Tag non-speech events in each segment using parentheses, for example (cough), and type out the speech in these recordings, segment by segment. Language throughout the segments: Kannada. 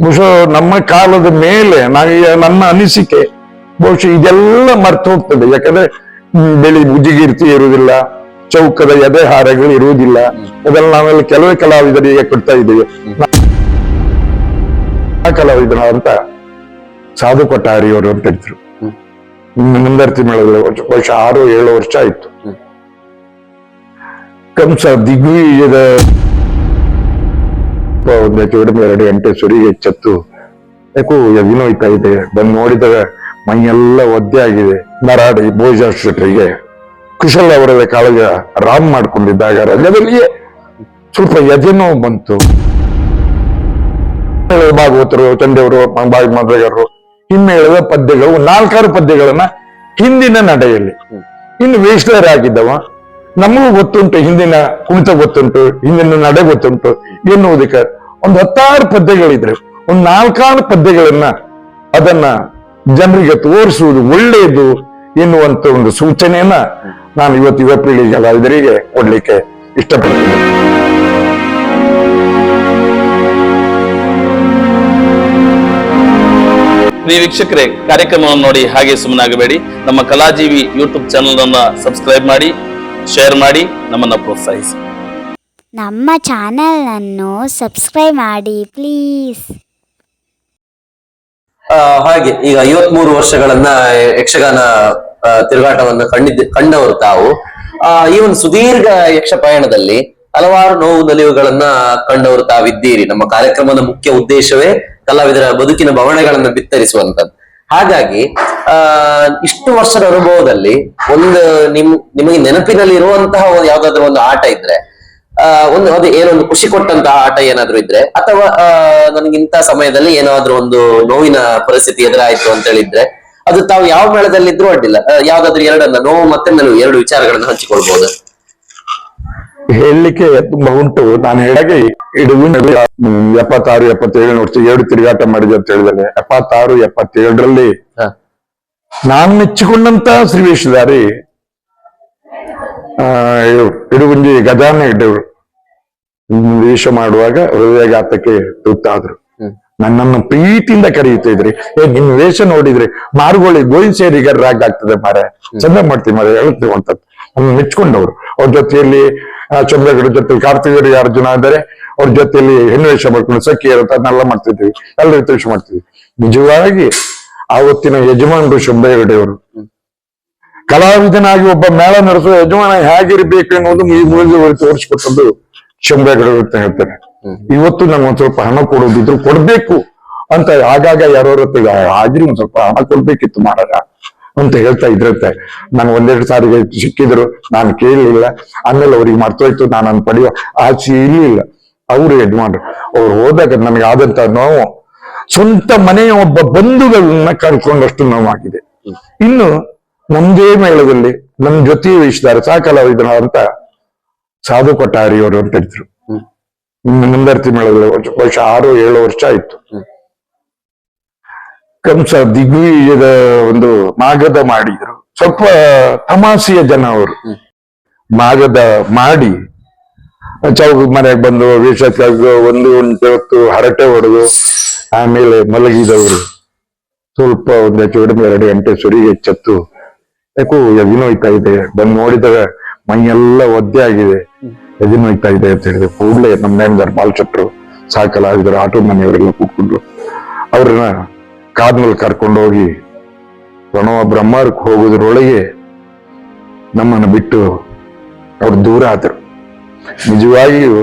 ಬಹುಶಃ ನಮ್ಮ ಕಾಲದ ಮೇಲೆ ನನಗೆ ನನ್ನ ಅನಿಸಿಕೆ ಬಹುಶಃ ಇದೆಲ್ಲ ಮರ್ತು ಹೋಗ್ತದೆ. ಯಾಕಂದ್ರೆ ಬೆಳಿ ಗೀರ್ತಿ ಇರುವುದಿಲ್ಲ ಚೌಕದ ಎದೆ ಹಾರಗಳು ಇರುವುದಿಲ್ಲ. ಅದೆಲ್ಲ ನಾವೆಲ್ಲ ಕೆಲವೇ ಕಲಾವಿದರಿಗೆ ಕೊಡ್ತಾ ಇದ್ದೇವೆ. ಆ ಕಲಾವಿದನ ಅಂತ ಸಾಧು ಕೊಟ್ಟಾರಿಯವರು ಅಂತ ಹೇಳಿದ್ರು. ಮುಂದರ್ತಿ ಮೇಳದಲ್ಲಿ ವರ್ಷ- ಬಹುಶಃ ಆರು ಏಳು ವರ್ಷ ಆಯ್ತು. ಕಂಸ ದಿಗ್ವಿಜಯದ ಒಂದು ಚೂಡಿನ ಎರಡು ಗಂಟೆ ಸುರಿಗೆ ಚತ್ತು. ಯಾಕೋ ವಿನೋಯ್ತಾ ಇದೆ. ಬಂದು ನೋಡಿದಾಗ ಮೈಯೆಲ್ಲ ಒದ್ದೆ ಆಗಿದೆ. ನರಾಡಿ ಭೋಜಾಸ್ಟ್ರಿಗೆ ಕುಶಲ್ ಅವರ ಕಾಳಗ ರಾಮ್ ಮಾಡ್ಕೊಂಡಿದ್ದಾಗ ರಂಗದಲ್ಲಿಯೇ ಸ್ವಲ್ಪ ಎದೆ ಬಂತು. ಭಾಗವತರು, ತಂದೆಯವರು ಚಂದೇವರು ಮಾದ್ರಗಾರರು ಮದ್ರಗರು ಹೇಳಿದ ಪದ್ಯಗಳು, ನಾಲ್ಕಾರು ಪದ್ಯಗಳನ್ನ ಹಿಂದಿನ ನಡೆಯಲ್ಲಿ. ಇನ್ನು ವೇಷಧರಾಗಿದ್ದವ ನಮಗೂ ಗೊತ್ತುಂಟು, ಹಿಂದಿನ ಕುಣಿತ ಗೊತ್ತುಂಟು, ಹಿಂದಿನ ನಡೆ ಗೊತ್ತುಂಟು ಎನ್ನುವುದಕ್ಕೆ ಒಂದು ಹತ್ತಾರು ಪದ್ಯಗಳಿದ್ರೆ, ಒಂದು ನಾಲ್ಕಾರು ಪದ್ಯಗಳನ್ನ ಅದನ್ನ ಜನರಿಗೆ ತೋರಿಸುವುದು ಒಳ್ಳೆಯದು ಎನ್ನುವಂತ ಒಂದು ಸೂಚನೆಯನ್ನ ನಾನು ಇವತ್ತು ಯುವ ಪೀಳಿಗೆ ಕಲಾವಿದರಿಗೆ ಕೊಡ್ಲಿಕ್ಕೆ ಇಷ್ಟಪಡ್ತೀನಿ. ನೀವು ವೀಕ್ಷಕರೇ, ಕಾರ್ಯಕ್ರಮವನ್ನು ನೋಡಿ ಹಾಗೆ ಸುಮ್ಮನಾಗಬೇಡಿ. ನಮ್ಮ ಕಲಾಜೀವಿ ಯೂಟ್ಯೂಬ್ ಚಾನಲ್ ಅನ್ನ ಸಬ್ಸ್ಕ್ರೈಬ್ ಮಾಡಿ, ಶೇರ್ ಮಾಡಿ, ನಮ್ಮನ್ನ ಪ್ರೋತ್ಸಾಹಿಸಿ. ನಮ್ಮ ಚಾನಲನ್ನು ಸಬ್ಸ್ಕ್ರೈಬ್ ಮಾಡಿ ಪ್ಲೀಸ್. ಹಾಗೆ ಈಗ ಐವತ್ಮೂರು ವರ್ಷಗಳನ್ನ ಯಕ್ಷಗಾನ ತಿರುಗಾಟವನ್ನು ಕಂಡಿದ್ದ ಕಂಡವರು ತಾವು. ಆ, ಈ ಒಂದು ಸುದೀರ್ಘ ಯಕ್ಷ ಪಯಣದಲ್ಲಿ ಹಲವಾರು ನೋವು ನಲಿವುಗಳನ್ನ ಕಂಡವರು ತಾವಿದ್ದೀರಿ. ನಮ್ಮ ಕಾರ್ಯಕ್ರಮದ ಮುಖ್ಯ ಉದ್ದೇಶವೇ ಕಲಾವಿದರ ಬದುಕಿನ ಬವಣೆಗಳನ್ನ ಬಿತ್ತರಿಸುವಂತದ್ದು ಹಾಗಾಗಿ ಆ ಇಷ್ಟು ವರ್ಷದ ಅನುಭವದಲ್ಲಿ ಒಂದು ನಿಮ್ ನಿಮಗೆ ನೆನಪಿನಲ್ಲಿ ಇರುವಂತಹ ಯಾವ್ದಾದ್ರು ಒಂದು ಆಟ ಇದ್ರೆ ಒಂದು ಅದು ಏನೊಂದು ಖುಷಿ ಕೊಟ್ಟಂತಹ ಆಟ ಏನಾದ್ರೂ ಇದ್ರೆ ಅಥವಾ ಆ ನನಗೆ ಇಂಥ ಸಮಯದಲ್ಲಿ ಏನಾದ್ರೂ ಒಂದು ನೋವಿನ ಪರಿಸ್ಥಿತಿ ಎದುರಾಯ್ತು ಅಂತ ಹೇಳಿದ್ರೆ ಅದು ತಾವು ಯಾವ ಮೇಳದಲ್ಲಿ ಇದ್ರೂ ಅಡ್ಡಿಲ್ಲ ಯಾವ್ದಾದ್ರು ಎರಡನ್ನ ನೋವು ಮತ್ತೆ ನಾನು ಎರಡು ವಿಚಾರಗಳನ್ನ ಹಂಚಿಕೊಳ್ಬಹುದು ಹೇಳಲಿಕ್ಕೆ ತುಂಬಾ ಉಂಟು. ನಾನು ಹೇಳಗೆ ಇಡುವಿನ ಎಪ್ಪತ್ತಾರು ಎಪ್ಪತ್ತೇಳು ವರ್ಷ ಎರಡು ತಿರುಗಾಟ ಮಾಡಿದೆ ಅಂತ ಹೇಳಿದಾರೆ ಎಪ್ಪತ್ತಾರು ಎಪ್ಪತ್ತೇಳರಲ್ಲಿ. ನಾನು ಮೆಚ್ಚಿಕೊಂಡಂತ ಶ್ರೀ ವೇಷಧಾರಿ ಇಡುಗುಂಜಿ ಗಜಾನ ಇದ್ದವರು ವೇಷ ಮಾಡುವಾಗ ಹೃದಯಘಾತಕ್ಕೆ ತುತ್ತಾದ್ರು. ನನ್ನನ್ನು ಪ್ರೀತಿಯಿಂದ ಕರೆಯುತ್ತಾ ಇದ್ರಿ ಏ ನಿನ್ ವೇಷ ನೋಡಿದ್ರಿ. ಮಾರುಗೋಳಿ ಗೋವಿಂದ ಸೇರಿಗ ರಾಗ ಆಗ್ತದೆ ಮಾರೆ ಚಂದ ಮಾಡ್ತೀವಿ ಮಾರೆ ಹೇಳ್ತೀವಿ ಅಂತ ಮೆಚ್ಕೊಂಡವ್ರು. ಅವ್ರ ಜೊತೆಯಲ್ಲಿ ಚಂದ್ರಗಡ ಜೊತೆ ಕಾರ್ತಿಕರಿಗೆ ಅರ್ಜುನ ಆದರೆ ಅವ್ರ ಜೊತೆಯಲ್ಲಿ ಹೆಣ್ಣು ವೇಷ ಮಾಡ್ಕೊಂಡು ಸಖಿ ಇರುತ್ತೆ ಅದನ್ನೆಲ್ಲ ಮಾಡ್ತಿದ್ವಿ. ಎಲ್ಲರೂ ವೇಷ ಮಾಡ್ತಿದ್ವಿ. ನಿಜವಾಗಿ ಆವತ್ತಿನ ಯಜಮಾನರು ಶಂಭೆಗಡೆಯವರು ಕಲಾವಿದನಾಗಿ ಒಬ್ಬ ಮೇಳ ನಡೆಸುವ ಯಜಮಾನ ಹೇಗಿರ್ಬೇಕು ಎನ್ನುವುದು ಈ ಮೂಲದ ತೋರಿಸ್ಕೊಟ್ಟದ್ದು ಶಂಭೆಗಡೆ ಅಂತ ಹೇಳ್ತಾರೆ. ಇವತ್ತು ನಂಗೆ ಒಂದ್ ಸ್ವಲ್ಪ ಹಣ ಕೊಡೋದಿದ್ರು ಕೊಡ್ಬೇಕು ಅಂತ ಆಗಾಗ ಯಾರೋ ಹಾಜರಿ ಒಂದ್ ಸ್ವಲ್ಪ ಹಣ ಕೊಡ್ಬೇಕಿತ್ತು ಮಾಡಾರ ಅಂತ ಹೇಳ್ತಾ ಇದ್ರಂತೆ. ನಾನು ಒಂದೆರಡು ಸಾರಿಗೆ ಸಿಕ್ಕಿದ್ರು, ನಾನು ಕೇಳಲಿಲ್ಲ. ಆಮೇಲೆ ಅವ್ರಿಗೆ ಮರ್ತೋಯ್ತು, ನಾನು ಅನ್ ಪಡೆಯೋ ಆಚೆ ಇರ್ಲಿಲ್ಲ. ಅವರು ಯಜಮಾನ್ರು, ಅವ್ರು ಹೋದಾಗ ನನಗೆ ಆದಂತ ನೋವು, ಸ್ವಂತ ಮನೆಯ ಒಬ್ಬ ಬಂಧುಗಳನ್ನ ಕಳ್ಕೊಂಡಷ್ಟು ನೋವಾಗಿದೆ. ಇನ್ನು ನಮ್ದೇ ಮೇಳದಲ್ಲಿ ನಮ್ ಜೊತೆ ವಹಿಸಿದ್ದಾರೆ. ಸಾಕಲ್ಲ ಕಲಾವಿದನ ಅಂತ ಸಾಧು ಕೊಟ್ಟಾರಿಯವರು ಅಂತ ಹೇಳಿದ್ರು. ಮುಂದರ್ತಿ ಮೇಳದಲ್ಲಿ ವರ್ಷ- ಆರು ಏಳು ವರ್ಷ ಆಯ್ತು. ಕಂಸ ದಿಗ್ವಿಜಯದ ಒಂದು ಮಾಗದ ಮಾಡಿದ್ರು. ಸ್ವಲ್ಪ ತಮಾಸೆಯ ಜನ ಅವರು. ಮಾಗದ ಮಾಡಿ ಚೌಕ ಮನೆಗೆ ಬಂದು ವೇಷ ತೆಗೆದು ಒಂದು ಹೊತ್ತು ಹರಟೆ ಹೊಡೆದು ಆಮೇಲೆ ಮಲಗಿದವರು. ಸ್ವಲ್ಪ ಒಂದು ಎರಡು ಗಂಟೆ ಸುರಿ ಎಚ್ಚೆತ್ತು. ಯಾಕೋ ಎದಿನೋಯ್ತಾ ಇದೆ. ಬಂದು ನೋಡಿದಾಗ ಮೈಯೆಲ್ಲ ಒದ್ದೆ ಆಗಿದೆ. ಎದಿನೋಯ್ತಾ ಇದೆ ಅಂತ ಹೇಳಿದ್ರೆ. ಕೂಡಲೇ ನಮ್ಮ ಬಾಲ್ಚಟ್ರು ಬಾಲಚಟ್ರು ಸಾಕಲಾಗಿದ್ರು ಆಟೋ ಮನೆಯವರೆಲ್ಲ ಕೂತ್ಕೊಂಡ್ರು. ಅವ್ರನ್ನ ಕಾದ್ಮೇಲೆ ಕರ್ಕೊಂಡು ಹೋಗಿ ಪ್ರಣವ ಬ್ರಹ್ಮಾರ್ಕ್ ಹೋಗೋದ್ರೊಳಗೆ ನಮ್ಮನ್ನು ಬಿಟ್ಟು ಅವ್ರು ದೂರ ಆದರು. ನಿಜವಾಗಿಯೂ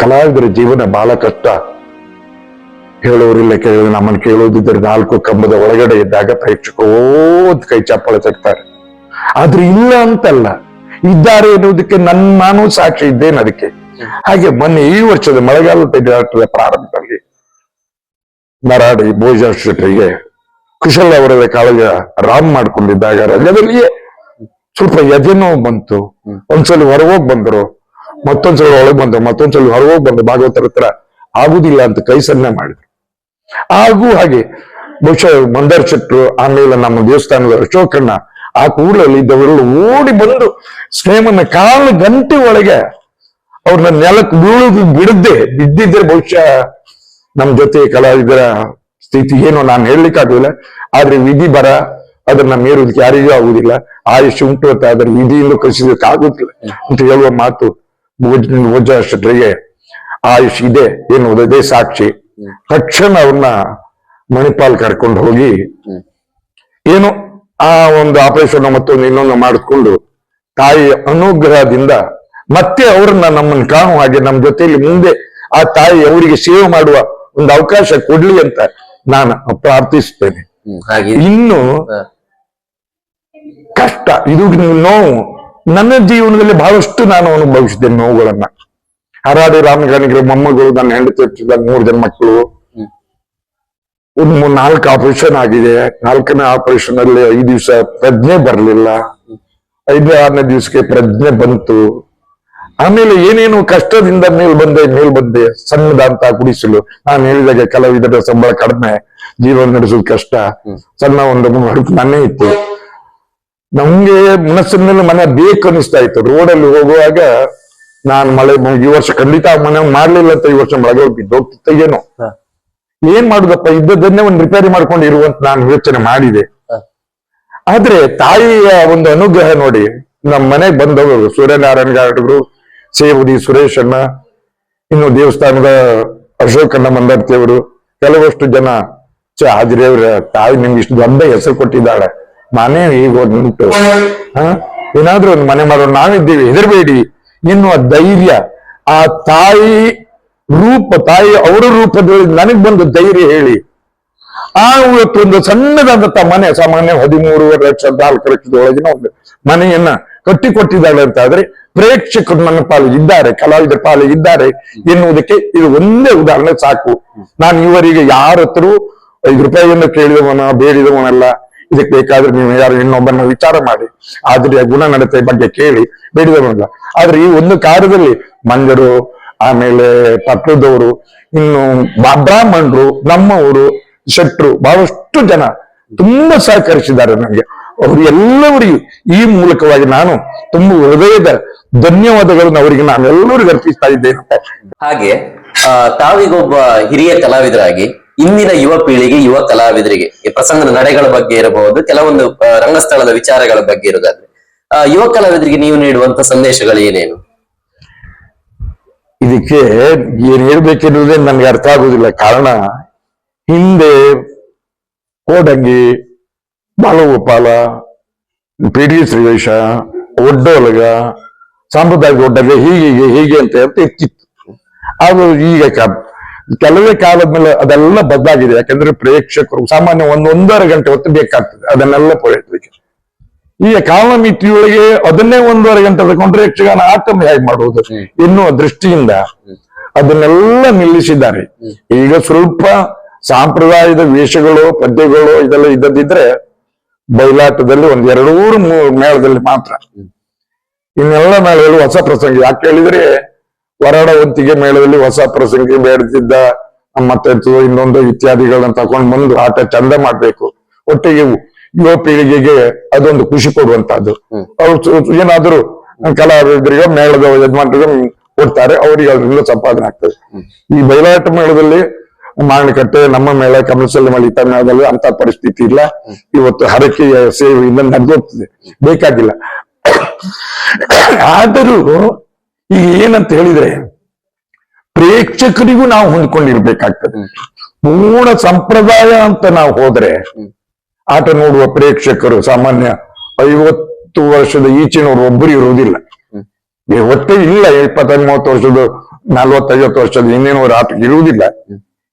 ಕಲಾವಿದರ ಜೀವನ ಬಹಳ ಕಷ್ಟ. ಹೇಳೋರಿಲ್ಲ ಕೇಳೋದು ನಮ್ಮನ್ನು ಕೇಳೋದಿದ್ದರೆ ನಾಲ್ಕು ಕಂಬದ ಒಳಗಡೆ ಇದ್ದಾಗ ಪ್ರೇಕ್ಷಕ ಓದ್ ಕೈ ಚಪ್ಪಾಳೆ ತಟ್ತಾರೆ ಆದ್ರೆ ಇಲ್ಲ ಅಂತಲ್ಲ, ಇದ್ದಾರೆ ಎನ್ನುವುದಕ್ಕೆ ನನ್ನ ನಾನು ಸಾಕ್ಷಿ ಇದ್ದೇನೆ ಅದಕ್ಕೆ. ಹಾಗೆ ಮೊನ್ನೆ ಈ ವರ್ಷದ ಮಳೆಗಾಲ ಪ್ರಾರಂಭದಲ್ಲಿ ಭೋಜನ ಶೆಟ್ಟರಿಗೆ ಕುಶಲ್ ಅವರ ಕಾಳಗ ರಾಮ್ ಮಾಡ್ಕೊಂಡಿದ್ದಾಗ ರಂಗದಲ್ಲಿಯೇ ಸ್ವಲ್ಪ ಎದೆ ನೋವು ಬಂತು. ಒಂದ್ಸಲ ಹೊರಗೋಗ್ ಬಂದ್ರು, ಮತ್ತೊಂದ್ಸಲ ಒಳಗ್ ಬಂದ್ರು, ಮತ್ತೊಂದ್ಸಲ ಹೊರಗೋಗ್ ಬಂದ್ರು, ಭಾಗವತರ ಹತ್ರ ಆಗುದಿಲ್ಲ ಅಂತ ಕೈ ಸನ್ನೆ ಮಾಡಿದ್ರು. ಹಾಗೂ ಹಾಗೆ ಬಹುಶಃ ಮಂದರ್ ಶೆಟ್ರು ಆಮೇಲೆ ನಮ್ಮ ದೇವಸ್ಥಾನದ ಅಶೋಕಣ್ಣ ಆ ಕೂಡಲಲ್ಲಿ ಇದ್ದವರೆಲ್ಲ ಓಡಿ ಬಂದು ಸ್ನೇಹನ ಕಾಲು ಗಂಟೆ ಒಳಗೆ ಅವ್ರನ್ನ ನೆಲಕ್ಕೆ ಬೀಳುದು ಬಿಡದೆ ಬಿದ್ದಿದ್ರೆ ಬಹುಶಃ ನಮ್ಮ ಜೊತೆ ಕಲಾವಿದರ ಸ್ಥಿತಿ ಏನು ನಾನು ಹೇಳಲಿಕ್ಕಾಗಲಿಲ್ಲ ಆದ್ರೆ ವಿಧಿ ಬರ ಅದನ್ನ ಮೀರುವುದಕ್ಕೆ ಯಾರಿಗೂ ಆಗುದಿಲ್ಲ. ಆಯುಷ್ ಉಂಟು ಅಂತ ಅದರ ವಿಧಿಯಿಂದ ಕಲಿಸಿದಕ್ಕೆ ಆಗುದಿಲ್ಲ ಅಂತ ಹೇಳುವ ಮಾತು ವಜ್ರ ಶೆಟ್ರಿಗೆ ಆಯುಷ್ ಇದೆ ಎನ್ನುವುದೇ ಸಾಕ್ಷಿ. ತಕ್ಷಣ ಅವ್ರನ್ನ ಮಣಿಪಾಲ್ ಕರ್ಕೊಂಡು ಹೋಗಿ ಏನು ಆ ಒಂದು ಆಪರೇಷನ್ ಮತ್ತೊಂದು ಇನ್ನೊಂದು ಮಾಡಿಕೊಂಡು ತಾಯಿ ಅನುಗ್ರಹದಿಂದ ಮತ್ತೆ ಅವ್ರನ್ನ ನಮ್ಮನ್ನು ಕಾಣುವ ಹಾಗೆ ನಮ್ಮ ಜೊತೆಯಲ್ಲಿ ಮುಂದೆ ಆ ತಾಯಿ ಅವರಿಗೆ ಸೇವೆ ಮಾಡುವ ಒಂದು ಅವಕಾಶ ಕೊಡ್ಲಿ ಅಂತ ನಾನು ಪ್ರಾರ್ಥಿಸ್ತೇನೆ ಹಾಗೆ. ಇನ್ನು ಕಷ್ಟ ಇದು ನೋವು ನನ್ನ ಜೀವನದಲ್ಲಿ ಬಹಳಷ್ಟು ನಾನು ಅನುಭವಿಸಿದ್ದೇನೆ ನೋವುಗಳನ್ನ. ಹರಾಡಿ ರಾಮಗಾನಿಗರ ಮೊಮ್ಮಗಳು ನನ್ನ ಹೆಂಡತಿ ಹುಟ್ಟಿದ ಮೂರು ಜನ ಮಕ್ಕಳು. ಒಂದು ಮೂರ್ ನಾಲ್ಕು ಆಪರೇಷನ್ ಆಗಿದೆ. ನಾಲ್ಕನೇ ಆಪರೇಷನ್ ಅಲ್ಲಿ ಐದು ದಿವಸ ಪ್ರಜ್ಞೆ ಬರಲಿಲ್ಲ. ಐದು ಆರನೇ ದಿವಸಕ್ಕೆ ಪ್ರಜ್ಞೆ ಬಂತು. ಆಮೇಲೆ ಏನೇನು ಕಷ್ಟದಿಂದ ಮೇಲ್ ಬಂದೆ ಮೇಲ್ ಬಂದೆ ಸಣ್ಣದಂತ ಕುಡಿಸಲು. ನಾನು ಹೇಳಿದಾಗ ಕಲಾವಿದರ ಸಂಬಳ ಕಡಿಮೆ ಜೀವನ ನಡೆಸೋದು ಕಷ್ಟ. ಸಣ್ಣ ಒಂದು ಮನೆ ಇತ್ತು. ನಮ್ಗೆ ಮನಸ್ಸಿನಲ್ಲಿ ಮನೆ ಬೇಕು ಅನಿಸ್ತಾ ಇತ್ತು. ರೋಡಲ್ಲಿ ಹೋಗುವಾಗ ನಾನ್ ಮಳೆ ಈ ವರ್ಷ ಖಂಡಿತ ಮನೆ ಮಾಡ್ಲಿಲ್ಲ ಅಂತ ಈ ವರ್ಷ ಮಳೆಗೆ ಬಿದ್ದೋಗ್ತಿತ್ತ ಏನೋ. ಏನ್ ಮಾಡುದಪ್ಪ? ಇದ್ದದನ್ನೇ ಒಂದು ರಿಪೇರಿ ಮಾಡ್ಕೊಂಡು ಇರುವಂತ ನಾನು ಯೋಚನೆ ಮಾಡಿದೆ. ಆದ್ರೆ ತಾಯಿಯ ಒಂದು ಅನುಗ್ರಹ ನೋಡಿ ನಮ್ಮ ಮನೆಗೆ ಬಂದವರು ಸೂರ್ಯನಾರಾಯಣ ಗಾಡರು ಸೇವದಿ ಸುರೇಶ್ ಅಣ್ಣ ಇನ್ನು ದೇವಸ್ಥಾನದ ಅಶೋಕಣ್ಣ ಮಂದರ್ತಿಯವರು ಕೆಲವಷ್ಟು ಜನ ಆದ್ರೆ ಅವ್ರ ತಾಯಿ ನಿಮ್ಗೆ ಇಷ್ಟು ದೊಡ್ಡ ಹೆಸರು ಕೊಟ್ಟಿದ್ದಾಳೆ. ಮನೆ ಈಗ ಒಂದು ಉಂಟು. ಹ? ಏನಾದ್ರೂ ಒಂದು ಮನೆ ಮಾಡೋಣ. ನಾವಿದ್ದೀವಿ. ಹೆದರ್ಬೇಡಿ. ಎನ್ನುವ ಧೈರ್ಯ, ಆ ತಾಯಿ ರೂಪ, ತಾಯಿ ಅವರ ರೂಪದಲ್ಲಿ ನನಗ್ ಬಂದು ಧೈರ್ಯ ಹೇಳಿ. ಆ ಇವತ್ತೊಂದು ಸಣ್ಣದಾದಂತ ಮನೆ, ಸಾಮಾನ್ಯ ಹದಿಮೂರುವರೆ ಲಕ್ಷ, ನಾಲ್ಕು ಲಕ್ಷದ ಒಳಗಿನ ಒಂದು ಮನೆಯನ್ನ ಕಟ್ಟಿಕೊಟ್ಟಿದ್ದಾಳೆ ಅಂತ ಆದ್ರೆ ಪ್ರೇಕ್ಷಕರು ನನ್ನ ಪಾಲು ಇದ್ದಾರೆ, ಕಲಾವಿದರ ಪಾಲಿಗೆ ಇದ್ದಾರೆ ಎನ್ನುವುದಕ್ಕೆ ಇದು ಒಂದೇ ಉದಾಹರಣೆ ಸಾಕು. ನಾನು ಇವರಿಗೆ ಯಾರ ಹತ್ರ ಐದು ರೂಪಾಯಿಯನ್ನು ಕೇಳಿದವನ, ಬೇಡಿದವನಲ್ಲ ಇದಕ್ಕೆ ಬೇಕಾದ್ರೆ ನೀವು ಯಾರು ಇನ್ನೊಬ್ಬನ ವಿಚಾರ ಮಾಡಿ, ಆದ್ರೆ ಗುಣ ನಡತೆ ಬಗ್ಗೆ ಕೇಳಿ ಬೇಡಿದವನಲ್ಲ ಆದ್ರೆ ಈ ಒಂದು ಕಾರ್ಯದಲ್ಲಿ ಮಂಜರು, ಆಮೇಲೆ ಪಟ್ಟದವರು, ಇನ್ನು ಬ್ರಾಹ್ಮಣರು ನಮ್ಮವರು ಶೆಟ್ರು ಬಹಳಷ್ಟು ಜನ ತುಂಬಾ ಸಹಕರಿಸಿದ್ದಾರೆ ನನಗೆ ಅವರು ಎಲ್ಲವರಿಗೂ ಈ ಮೂಲಕವಾಗಿ ನಾನು ತುಂಬಾ ಹೃದಯದ ಧನ್ಯವಾದಗಳನ್ನು ಅವರಿಗೆ ನಾನು ಎಲ್ಲರಿಗೂ ಅರ್ಪಿಸ್ತಾ ಇದ್ದೇನೆ. ಹಾಗೆ ತಾವೀಗೊಬ್ಬ ಹಿರಿಯ ಕಲಾವಿದರಾಗಿ ಇಂದಿನ ಯುವ ಪೀಳಿಗೆ ಯುವ ಕಲಾವಿದರಿಗೆ ಈ ಪ್ರಸಂಗದ ನಡೆಗಳ ಬಗ್ಗೆ ಇರಬಹುದು ಕೆಲವೊಂದು ಆ, ರಂಗಸ್ಥಳದ ವಿಚಾರಗಳ ಬಗ್ಗೆ ಇರೋದಾದ್ರೆ ಆ, ಯುವ ಕಲಾವಿದರಿಗೆ ನೀವು ನೀಡುವಂತ ಸಂದೇಶಗಳು ಏನೇನು? ಇದಕ್ಕೆ ಏನ್ ಹೇಳ್ಬೇಕೆನ್ನುವುದೇ ನನ್ಗೆ ಅರ್ಥ ಆಗುದಿಲ್ಲ ಕಾರಣ ಹಿಂದೆ ಕೋಡಂಗಿ ಬಾಲಗೋಪಾಲ ಪಿ ಡಿ ಶ್ರೀವೇಶ ಒಡ್ಡೋಲಗ ಸಾಂಪ್ರದಾಯಿಕ ಒಡ್ಡಗೆ ಹೀಗೆ ಹೀಗೆ ಅಂತ ಅಂತ ಇರ್ತಿತ್ತು. ಅದು ಈಗ ಕ- ಕೆಲವೇ ಕಾಲದ ಮೇಲೆ ಅದೆಲ್ಲ ಬದಲಾಗಿದೆ. ಯಾಕಂದ್ರೆ ಪ್ರೇಕ್ಷಕರು ಸಾಮಾನ್ಯ ಒಂದೊಂದರ ಗಂಟೆ ಹೊತ್ತು ಬೇಕಾಗ್ತದೆ. ಅದನ್ನೆಲ್ಲ ಈ ಈಗ ಕಾಲಮಿತಿಯೊಳಗೆ ಅದನ್ನೇ ಒಂದೂವರೆ ಗಂಟೆ ತಗೊಂಡ್ರೆ ಯಕ್ಷಗಾನ ಆಟಮ್ ಹೇಗೆ ಮಾಡುವುದು? ಎನ್ನುವ ದೃಷ್ಟಿಯಿಂದ ಅದನ್ನೆಲ್ಲ ನಿಲ್ಲಿಸಿದ್ದಾರೆ. ಈಗ ಸ್ವಲ್ಪ ಸಾಂಪ್ರದಾಯದ ವೇಷಗಳು ಪದ್ಯಗಳು ಇದೆಲ್ಲ ಇದ್ದದಿದ್ರೆ ಬಯಲಾಟದಲ್ಲಿ ಒಂದ್ ಎರಡೂರು ಮೂರು ಮೇಳದಲ್ಲಿ ಮಾತ್ರ. ಇನ್ನೆಲ್ಲ ಮೇಳದಲ್ಲಿ ಹೊಸ ಪ್ರಸಂಗ. ಯಾಕೆ ಹೇಳಿದ್ರೆ ವರಾಡ ಹೊತ್ತಿಗೆ ಮೇಳದಲ್ಲಿ ಹೊಸ ಪ್ರಸಂಗಿ ಬೇಡದಿದ್ದ ಮತ್ತೆ ಇನ್ನೊಂದು ಇತ್ಯಾದಿಗಳನ್ನ ತಗೊಂಡ್ ಬಂದು ಆಟ ಚಂದ ಮಾಡ್ಬೇಕು. ಒಟ್ಟಿಗೆ ಯುವ ಪೀಳಿಗೆಗೆ ಅದೊಂದು ಖುಷಿ ಕೊಡುವಂತಹದ್ದು. ಅವ್ರು ಏನಾದ್ರು ಏನಾದ್ರೂ ಕಲಾವಿದರಿಗೆ ಮೇಳದ ಯಜಮಾನರಿಗೆ ಕೊಡ್ತಾರೆ ಅವರಿಗೆ ಅದರಿಂದ ಸಂಪಾದನೆ ಆಗ್ತದೆ. ಈ ಬಯಲಾಟ ಮೇಳದಲ್ಲಿ ಮಾವಿನಕಟ್ಟೆ ನಮ್ಮ ಮೇಳ ಕಮಲಸಲ್ಲಿ ಮಳಿತ ಮೇಳದಲ್ಲಿ ಅಂತ ಪರಿಸ್ಥಿತಿ ಇಲ್ಲ. ಇವತ್ತು ಹರಕೆಯ ಸೇವೆಯಿಂದ ನಡೆದೋಗ್ತದೆ. ಬೇಕಾಗಿಲ್ಲ. ಆದರೂ ಈಗ ಏನಂತ ಹೇಳಿದ್ರೆ ಪ್ರೇಕ್ಷಕರಿಗೂ ನಾವು ಹೊಂದ್ಕೊಂಡಿರ್ಬೇಕಾಗ್ತದೆ. ಪೂರ್ಣ ಸಂಪ್ರದಾಯ ಅಂತ ನಾವು ಹೋದ್ರೆ ಆಟ ನೋಡುವ ಪ್ರೇಕ್ಷಕರು ಸಾಮಾನ್ಯ ಐವತ್ತು ವರ್ಷದ ಈಚಿನವರು ಒಬ್ಬರು ಇರುವುದಿಲ್ಲ. ಒಟ್ಟೆ ಇಲ್ಲ ಇಪ್ಪತ್ತೈದು ಮೂವತ್ತು ವರ್ಷದ ನಲ್ವತ್ತೈವತ್ತು ವರ್ಷದ ಹಿಂದಿನವರು ಆಟ ಇರುವುದಿಲ್ಲ.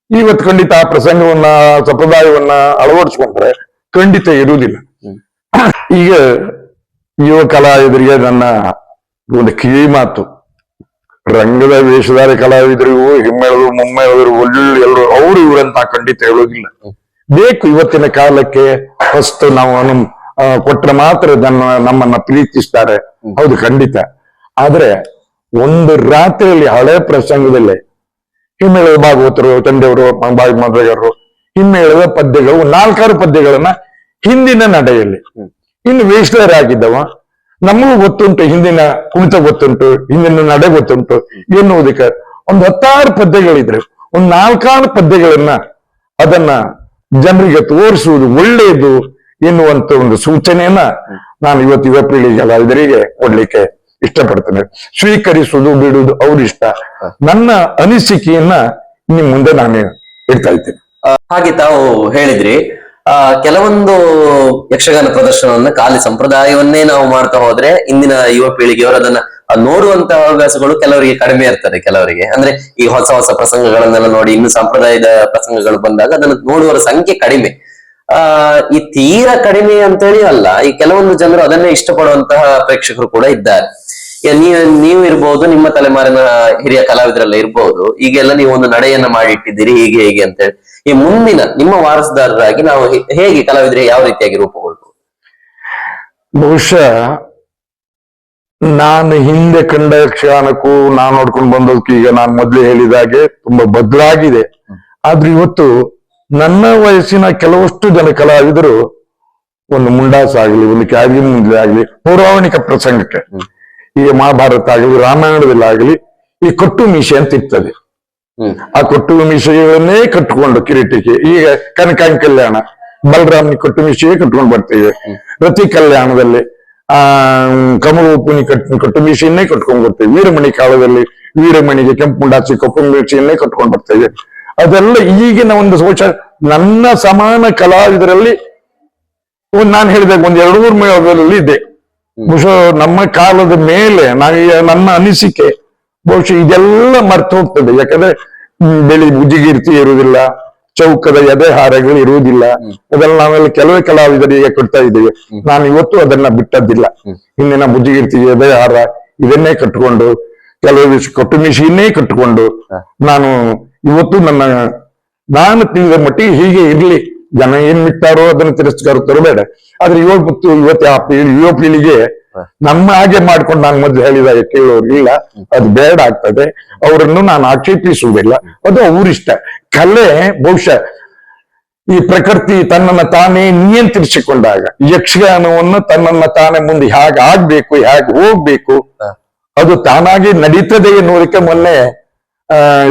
ಇವತ್ತು ಖಂಡಿತ ಆ ಪ್ರಸಂಗವನ್ನ ಸಂಪ್ರದಾಯವನ್ನ ಅಳವಡಿಸ್ಕೊಂಡ್ರೆ ಖಂಡಿತ ಇರುವುದಿಲ್ಲ. ಈಗ ಯುವ ಕಲಾವಿದರಿಗೆ ನನ್ನ ಒಂದು ಕಿವಿ ಮಾತು. ರಂಗದ ವೇಷಧಾರಿ ಕಲಾವಿದರಿಗೂ ಹಿಮ್ಮೇಳರು ಮುಮ್ಮೇಳರು ಒಳ್ಳೆ ಎಲ್ಲರೂ ಅವರು ಇವರಂತ ಖಂಡಿತ ಹೇಳೋದಿಲ್ಲ. ಬೇಕು ಇವತ್ತಿನ ಕಾಲಕ್ಕೆ ಫಸ್ಟ್ ನಾವು ನಮ್ ಕೊಟ್ರೆ ಮಾತ್ರ ನನ್ನ ನಮ್ಮನ್ನ ಪ್ರೀತಿಸ್ತಾರೆ. ಹೌದು ಖಂಡಿತ. ಆದ್ರೆ ಒಂದು ರಾತ್ರಿಯಲ್ಲಿ ಹಳೆ ಪ್ರಸಂಗದಲ್ಲಿ ಹಿಮ್ಮೇಳದ ಭಾಗವತರು ತಂದೆಯವರು ಬಾಯಿ ಮದ್ರಗರು ಹಿಮ್ಮೇಳದ ಪದ್ಯಗಳು ನಾಲ್ಕಾರು ಪದ್ಯಗಳನ್ನ ಹಿಂದಿನ ನಡೆಯಲ್ಲಿ. ಇನ್ನು ವೇಷಧಾರಾಗಿದ್ದವ ನಮಗೂ ಗೊತ್ತುಂಟು, ಹಿಂದಿನ ಕುಣಿತ ಗೊತ್ತುಂಟು, ಹಿಂದಿನ ನಡೆ ಗೊತ್ತುಂಟು, ಎನ್ನುವುದಕ್ಕೆ ಒಂದು ಹತ್ತಾರು ಪದ್ಯಗಳಿದ್ರೆ, ಒಂದು ನಾಲ್ಕಾರು ಪದ್ಯಗಳನ್ನ ಅದನ್ನ ಜನರಿಗೆ ತೋರಿಸುವುದು ಒಳ್ಳೆಯದು ಎನ್ನುವಂತ ಒಂದು ಸೂಚನೆಯನ್ನ ನಾನು ಇವತ್ತು ಯುವ ಪೀಳಿಗೆ ಕಲಾವಿದರಿಗೆ ಕೊಡ್ಲಿಕ್ಕೆ ಇಷ್ಟಪಡ್ತೇನೆ. ಸ್ವೀಕರಿಸುವುದು, ಬಿಡುವುದು ಅವರಿಷ್ಟ ನನ್ನ ಅನಿಸಿಕೆಯನ್ನ ನಿಮ್ ಮುಂದೆ ನಾನು ಇಡ್ತಾ ಇದ್ದೇನೆ. ಹಾಗೆ ತಾವು ಹೇಳಿದ್ರಿ ಆ, ಕೆಲವೊಂದು ಯಕ್ಷಗಾನ ಪ್ರದರ್ಶನವನ್ನ ಖಾಲಿ ಸಂಪ್ರದಾಯವನ್ನೇ ನಾವು ಮಾಡ್ತಾ ಹೋದ್ರೆ ಇಂದಿನ ಯುವ ಪೀಳಿಗೆಯವರು ಅದನ್ನ ನೋಡುವಂತ ಹವ್ಯಾಸಗಳು ಕೆಲವರಿಗೆ ಕಡಿಮೆ ಇರ್ತದೆ ಕೆಲವರಿಗೆ. ಅಂದ್ರೆ ಈ ಹೊಸ ಹೊಸ ಪ್ರಸಂಗಗಳನ್ನೆಲ್ಲ ನೋಡಿ, ಇನ್ನು ಸಂಪ್ರದಾಯದ ಪ್ರಸಂಗಗಳು ಬಂದಾಗ ಅದನ್ನ ನೋಡುವರ ಸಂಖ್ಯೆ ಕಡಿಮೆ. ಆ, ಈ ತೀರಾ ಕಡಿಮೆ ಅಂತೇಳಿ ಅಲ್ಲ, ಈ ಕೆಲವೊಂದು ಜನರು ಅದನ್ನೇ ಇಷ್ಟಪಡುವಂತಹ ಪ್ರೇಕ್ಷಕರು ಕೂಡ ಇದ್ದಾರೆ. ನೀವು ನೀವು ಇರ್ಬೋದು ನಿಮ್ಮ ತಲೆಮಾರಿನ ಹಿರಿಯ ಕಲಾವಿದರೆಲ್ಲ ಇರ್ಬೋದು ಈಗೆಲ್ಲ ನೀವು ಒಂದು ನಡೆಯನ್ನ ಮಾಡಿಟ್ಟಿದ್ದೀರಿ ಹೀಗೆ ಹೀಗೆ ಅಂತೇಳಿ. ಈ ಮುಂದಿನ ನಿಮ್ಮ ವಾರಸುದಾರರಾಗಿ ನಾವು ಹೇಗೆ ಕಲಾವಿದರಿಗೆ ಯಾವ ರೀತಿಯಾಗಿ ರೂಪುಗೊಳ್ಬಹುದು? ಬಹುಶಃ ನಾನು ಹಿಂದೆ ಕಂಡ ಕ್ಷಣಕ್ಕೂ ನಾನು ನೋಡ್ಕೊಂಡು ಬಂದದಕ್ಕೂ ಈಗ ನಾನು ಮೊದಲೇ ಹೇಳಿದಾಗೆ ತುಂಬಾ ಬದಲಾಗಿದೆ. ಆದ್ರೆ ಇವತ್ತು ನನ್ನ ವಯಸ್ಸಿನ ಕೆಲವಷ್ಟು ಜನ ಕಲಾವಿದರು ಒಂದು ಮುಂಡಾಸ ಆಗ್ಲಿ ಒಂದು ಕ್ಯಾಗಿ ಮುಂದೆ ಆಗ್ಲಿ ಪೌರಾಣಿಕ ಪ್ರಸಂಗಕ್ಕೆ. ಈಗ ಮಹಾಭಾರತ ಆಗಲಿ ರಾಮಾಯಣದಲ್ಲಾಗಲಿ ಈ ಕೊಟ್ಟು ಮೀಸೆ ಅಂತ ಇರ್ತದೆ. ಆ ಕೊಟ್ಟು ಮೀಸೆಗಳನ್ನೇ ಕಟ್ಟಿಕೊಂಡು ಕಿರೀಟಕ್ಕೆ. ಈಗ ಕನಕಾಂಗ ಕಲ್ಯಾಣ ಬಲರಾಮನಿ ಕೊಟ್ಟು ಮೀಸೆಯೇ ಕಟ್ಕೊಂಡು ಬರ್ತೇವೆ ರತಿ ಕಲ್ಯಾಣದಲ್ಲಿ ಆ ಕಮಲ ಉಪ್ಪುನಿ ಕಟ್ ಕೊಟ್ಟು ಮೀಸೆಯನ್ನೇ ಕಟ್ಕೊಂಡು ಬರ್ತೇವೆ ವೀರಮಣಿ ಕಾಲದಲ್ಲಿ ವೀರಮಣಿಗೆ ಕೆಂಪು ಮುಂಡಾಚಿ ಕಪ್ಪು ಮೀಸೆಯನ್ನೇ ಕಟ್ಕೊಂಡು ಬರ್ತೇವೆ ಅದೆಲ್ಲ ಈಗಿನ ಒಂದು ಸೋಚ ನನ್ನ ಸಮಾನ ಕಲಾವಿದರಲ್ಲಿ ಒಂದು ನಾನು ಹೇಳಿದಾಗ ಒಂದ್ ಎರಡು ಮೂರು ಮೇಳದಲ್ಲಿ ಇದೆ. ಬಹುಶಃ ನಮ್ಮ ಕಾಲದ ಮೇಲೆ ನಾನು ನನ್ನ ಅನಿಸಿಕೆ ಬಹುಶಃ ಇದೆಲ್ಲ ಮರ್ತು ಹೋಗ್ತದೆ. ಯಾಕಂದ್ರೆ ಬೆಳಿ ಬುಜಿಗಿರ್ತಿ ಇರುವುದಿಲ್ಲ ಚೌಕದ ಎದೆ ಹಾರಗಳು ಇರುವುದಿಲ್ಲ. ಅದೆಲ್ಲ ನಾವೆಲ್ಲ ಕೆಲವೇ ಕಲಾವಿದರಿಗೆ ಕೊಡ್ತಾ ಇದ್ದೇವೆ. ನಾನು ಇವತ್ತು ಅದನ್ನ ಬಿಟ್ಟದ್ದಿಲ್ಲ. ಹಿಂದಿನ ಬುಜಿಗಿರ್ತಿ ಎದೆ ಹಾರ ಇದನ್ನೇ ಕಟ್ಕೊಂಡು ಕೆಲವು ದಿವಸ ಕೊಟ್ಟು ಮಿಷಿನ್ನೇ ಕಟ್ಟಿಕೊಂಡು ನಾನು ಇವತ್ತು ನನ್ನ ನಾನು ತಿಳಿದ ಮಟ್ಟಿಗೆ ಹೀಗೆ ಇರ್ಲಿ. ಜನ ಏನ್ ಬಿಟ್ಟಾರೋ ಅದನ್ನು ತಿರಸ್ಕಾರ ತರಬೇಡ ಆದ್ರೆ ಇವತ್ತು ಇವತ್ತು ಆ ಪೀಳಿ ಯುವ ಪೀಳಿಗೆ ನಮ್ಮ ಹಾಗೆ ಮಾಡ್ಕೊಂಡು ನಾನು ಮೊದಲು ಹೇಳಿದಾಗ ಕೇಳೋರು ಇಲ್ಲ. ಅದು ಬೇಡ ಆಗ್ತದೆ. ಅವರನ್ನು ನಾನು ಆಕ್ಷೇಪಿಸುವುದಿಲ್ಲ. ಅದು ಅವರಿಷ್ಟ. ಕಲೆ ಬಹುಶಃ ಈ ಪ್ರಕೃತಿ ತನ್ನನ್ನ ತಾನೇ ನಿಯಂತ್ರಿಸಿಕೊಂಡಾಗ ಯಕ್ಷಗಾನವನ್ನು ತನ್ನನ್ನ ತಾನೇ ಮುಂದೆ ಹೇಗೆ ಆಗ್ಬೇಕು ಹೇಗೆ ಹೋಗ್ಬೇಕು ಅದು ತಾನಾಗಿ ನಡೀತದೆ ಎನ್ನುವುದಕ್ಕೆ ಮೊನ್ನೆ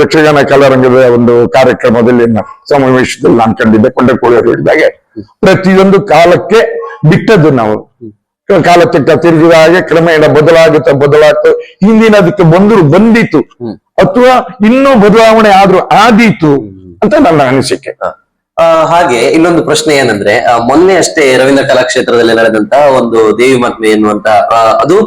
ಯಕ್ಷಗಾನ ಕಲಾರಂಗದ ಒಂದು ಕಾರ್ಯಕ್ರಮದಲ್ಲಿ ಸಮಾವೇಶದಲ್ಲಿ ನಾನು ಕಂಡಿದ್ದೆ ಕೊಂಡಕೊಳ್ಳಿ ಹೇಳಿದಾಗೆ ಪ್ರತಿಯೊಂದು ಕಾಲಕ್ಕೆ ಬಿಟ್ಟದ್ದು ನಾವು. ಕಾಲ ತಿಟ್ಟ ತಿರುಗಿದ ಹಾಗೆ ಕ್ರಮೇಣ ಬದಲಾಗುತ್ತಾ ಬದಲಾಗ್ತಾ ಹಿಂದಿನ ಅದಕ್ಕೆ ಬಂದ್ರು ಬಂದಿತ್ತು. ಅಥವಾ ಇನ್ನೂ ಬದಲಾವಣೆ ಆದ್ರೂ ಆದೀತು ಅಂತ ನನ್ನ ಅನಿಸಿಕೆ. ಹಾಗೆ ಇನ್ನೊಂದು ಪ್ರಶ್ನೆ ಏನಂದ್ರೆ ಮೊನ್ನೆ ಅಷ್ಟೇ ರವೀಂದ್ರ ಕಲಾಕ್ಷೇತ್ರದಲ್ಲಿ ನಡೆದಂತಹ ಒಂದು ದೇವಿ ಮಹಿಮೆ ಎನ್ನುವಂತ ಅದು